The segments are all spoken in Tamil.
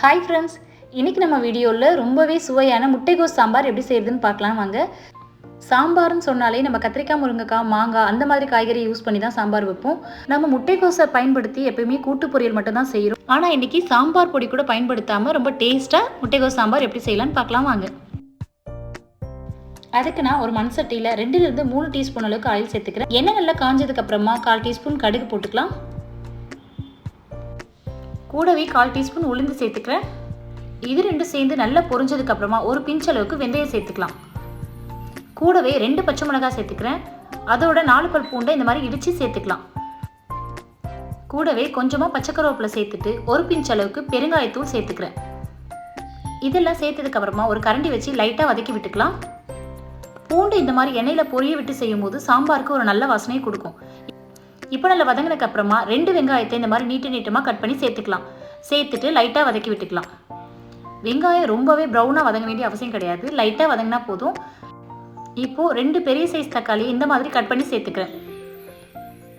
ஹாய் ஃப்ரெண்ட்ஸ் இன்றைக்கி நம்ம வீடியோவில் ரொம்பவே சுவையான முட்டைகோஸ் சாம்பார் எப்படி செய்யறதுன்னு பார்க்கலாம் வாங்க. சாம்பார்னு சொன்னாலே நம்ம கத்திரிக்காய் முருங்கைக்காய் மாங்காய் அந்த மாதிரி காய்கறி யூஸ் பண்ணி தான் சாம்பார் வைப்போம். நம்ம முட்டைகோஸை பயன்படுத்தி எப்பயுமே கூட்டு பொரியல் மட்டும் தான் செய்கிறோம் ஆனால் இன்னைக்கு சாம்பார் பொடி கூட பயன்படுத்தாமல் ரொம்ப டேஸ்ட்டாக முட்டைகோஸ் சாம்பார் எப்படி செய்யலாம்னு பார்க்கலாம் வாங்க. அதுக்கு நான் ஒரு மண் சட்டியில் ரெண்டுலேருந்து மூணு டீஸ்பூன் அளவுக்கு ஆயில் சேர்த்துக்கிறேன். எண்ணெய் நல்லா காஞ்சதுக்கு அப்புறமா கால் டீஸ்பூன் கடுகு போட்டுக்கலாம். கூடவே கால் டீஸ்பூன் உளுந்து சேர்த்துக்கிறேன். இது ரெண்டும் சேர்ந்து நல்லா பொரிஞ்சதுக்கப்புறமா ஒரு பிஞ்ச் அளவுக்கு வெந்தயம் சேர்த்துக்கலாம். கூடவே ரெண்டு பச்சை மிளகாய் சேர்த்துக்கிறேன். அதோட நாலு பல் பூண்டை இந்த மாதிரி இடித்து சேர்த்துக்கலாம். கூடவே கொஞ்சமாக பச்சை கருவேப்பிலை சேர்த்துட்டு ஒரு பிஞ்ச் அளவுக்கு பெருங்காயத்தூள் சேர்த்துக்கிறேன். இதெல்லாம் சேர்த்ததுக்கு அப்புறமா ஒரு கரண்டி வச்சு லைட்டாக வதக்கி விட்டுக்கலாம். பூண்டு இந்த மாதிரி எண்ணெயில் பொரிய விட்டு செய்யும் போது சாம்பாருக்கு ஒரு நல்ல வாசனையை கொடுக்கும். இப்போ நல்லா வதங்கினதுக்கு அப்புறமா ரெண்டு வெங்காயத்தை இந்த மாதிரி நீட்டு நீட்டமாக கட் பண்ணி சேர்த்துக்கலாம். சேர்த்துட்டு லைட்டாக வதக்கி விட்டுக்கலாம். வெங்காயம் ரொம்பவே ப்ரௌனாக வதங்க வேண்டிய அவசியம் கிடையாது. லைட்டாக வதங்கினா போதும். இப்போது ரெண்டு பெரிய சைஸ் தக்காளி இந்த மாதிரி கட் பண்ணி சேர்த்துக்கிறேன்.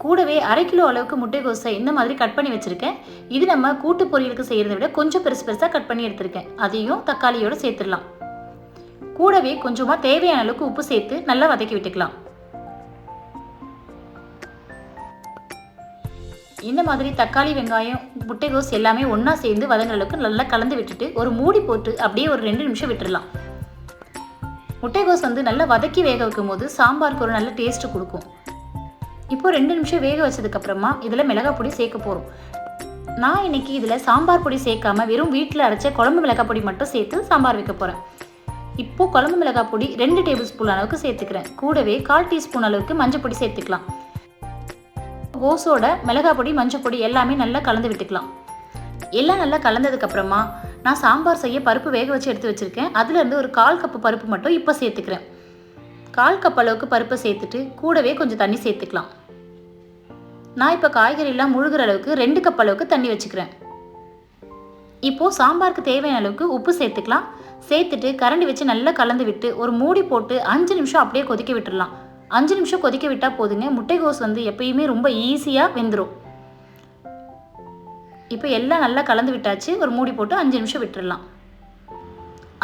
கூடவே அரை கிலோ அளவுக்கு முட்டைகோசை இந்த மாதிரி கட் பண்ணி வச்சுருக்கேன். இது நம்ம கூட்டு பொரியலுக்கு செய்கிறத விட கொஞ்சம் பெருசு பெருசாக கட் பண்ணி எடுத்திருக்கேன். அதையும் தக்காளியோடு சேர்த்துடலாம். கூடவே கொஞ்சமாக தேவையான அளவுக்கு உப்பு சேர்த்து நல்லா வதக்கி விட்டுக்கலாம். இந்த மாதிரி தக்காளி வெங்காயம் முட்டைகோஸ் எல்லாமே ஒன்றா சேர்ந்து வதங்குற அளவுக்கு நல்லா கலந்து விட்டுட்டு ஒரு மூடி போட்டு அப்படியே ஒரு ரெண்டு நிமிஷம் விட்டுடலாம் முட்டைகோஸ் வந்து நல்லா வதக்கி வேக வைக்கும் போது சாம்பாருக்கு ஒரு நல்ல டேஸ்ட்டு கொடுக்கும். இப்போ ரெண்டு நிமிஷம் வேக வச்சதுக்கப்புறமா இதில் மிளகாய் பொடி சேர்க்க போகிறோம் நான் இன்னைக்கு இதில் சாம்பார் பொடி சேர்க்காம வெறும் வீட்டில் அரைச்ச குழம்பு மிளகாய் பொடி மட்டும் சேர்த்து சாம்பார் வைக்க போகிறேன் இப்போ குழம்பு மிளகாய் பொடி ரெண்டு டேபிள் ஸ்பூன் அளவுக்கு சேர்த்துக்கிறேன். கூடவே கால் டீஸ்பூன் அளவுக்கு மஞ்சள் பொடி சேர்த்துக்கலாம். கோஸோட மிளகாய் பொடி மஞ்சள் பொடி எல்லாமே நல்லா கலந்து விட்டுக்கலாம். எல்லாம் நல்லா கலந்ததுக்கப்புறமா நான் சாம்பார் செய்ய பருப்பு வேக வச்சு எடுத்து வச்சுருக்கேன். அதுலேருந்து ஒரு கால் கப்பு பருப்பு மட்டும் இப்போ சேர்த்துக்கிறேன். கால் கப் அளவுக்கு பருப்பை சேர்த்துட்டு கூடவே கொஞ்சம் தண்ணி சேர்த்துக்கலாம். நான் இப்போ காய்கறியெல்லாம் முழுகிற அளவுக்கு ரெண்டு கப் அளவுக்கு தண்ணி வச்சுக்கிறேன். இப்போது சாம்பாருக்கு தேவையான அளவுக்கு உப்பு சேர்த்துக்கலாம். சேர்த்துட்டு கரண்டி வச்சு நல்லா கலந்து விட்டு ஒரு மூடி போட்டு அஞ்சு நிமிஷம் அப்படியே கொதிக்க விட்டுடலாம் அஞ்சு நிமிஷம் கொதிக்க விட்டால் போதுங்க. முட்டைகோஸ் வந்து எப்பயுமே ரொம்ப ஈஸியாக வெந்துடும் இப்போ எல்லாம் நல்லா கலந்து விட்டாச்சு. ஒரு மூடி போட்டு அஞ்சு நிமிஷம் விட்டுடலாம்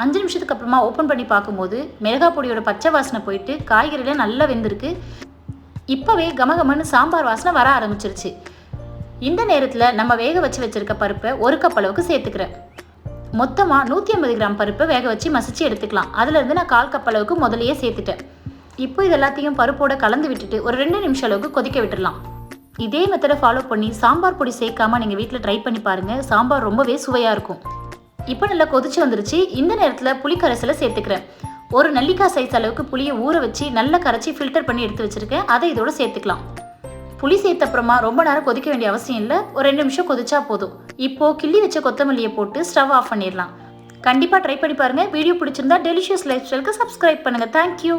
அஞ்சு நிமிஷத்துக்கு அப்புறமா ஓப்பன் பண்ணி பார்க்கும்போது மிளகா பொடியோட பச்சை வாசனை போயிட்டு காய்கறிலாம் நல்லா வெந்திருக்கு. இப்போவே கமகமன்னு சாம்பார் வாசனை வர ஆரம்பிச்சிருச்சு. இந்த நேரத்தில் நம்ம வேக வச்சு வச்சுருக்க பருப்பை ஒரு கப் அளவுக்கு சேர்த்துக்கிறேன். மொத்தமாக நூற்றி ஐம்பது கிராம் பருப்பை வேக வச்சு மசிச்சு எடுத்துக்கலாம். அதுலேருந்து நான் கால் கப் அளவுக்கு முதலையே சேர்த்துட்டேன். இப்போ இது எல்லாத்தையும் பருப்போட கலந்து விட்டுட்டு ஒரு ரெண்டு நிமிஷம் அளவுக்கு கொதிக்க விட்டுடலாம் இதே மெத்தடை ஃபாலோ பண்ணி சாம்பார் பொடி சேர்க்காம நீங்கள் வீட்டில் ட்ரை பண்ணி பாருங்கள் சாம்பார் ரொம்பவே சுவையாக இருக்கும். இப்போ நல்லா கொதிச்சு வந்துருச்சு. இந்த நேரத்தில் புளிக்கரைசலை சேர்த்துக்கிறேன். ஒரு நெல்லிக்காய் சைஸ் அளவுக்கு புளியை ஊற வச்சு நல்லா கரைச்சி ஃபில்டர் பண்ணி எடுத்து வச்சுருக்கேன். அதை இதோட சேர்த்துக்கலாம். புளி சேர்த்த அப்புறமா ரொம்ப நேரம் கொதிக்க வேண்டிய அவசியம் இல்லை. ஒரு ரெண்டு நிமிஷம் கொதிச்சா போதும். இப்போது கிள்ளி வச்ச கொத்தமல்லியை போட்டு ஸ்டவ் ஆஃப் பண்ணிடலாம். கண்டிப்பாக ட்ரை பண்ணி பாருங்கள் வீடியோ பிடிச்சிருந்தா டெலிஷியஸ் லைஃப் ஸ்டைலுக்கு சப்ஸ்கிரைப் பண்ணுங்கள் தேங்க்யூ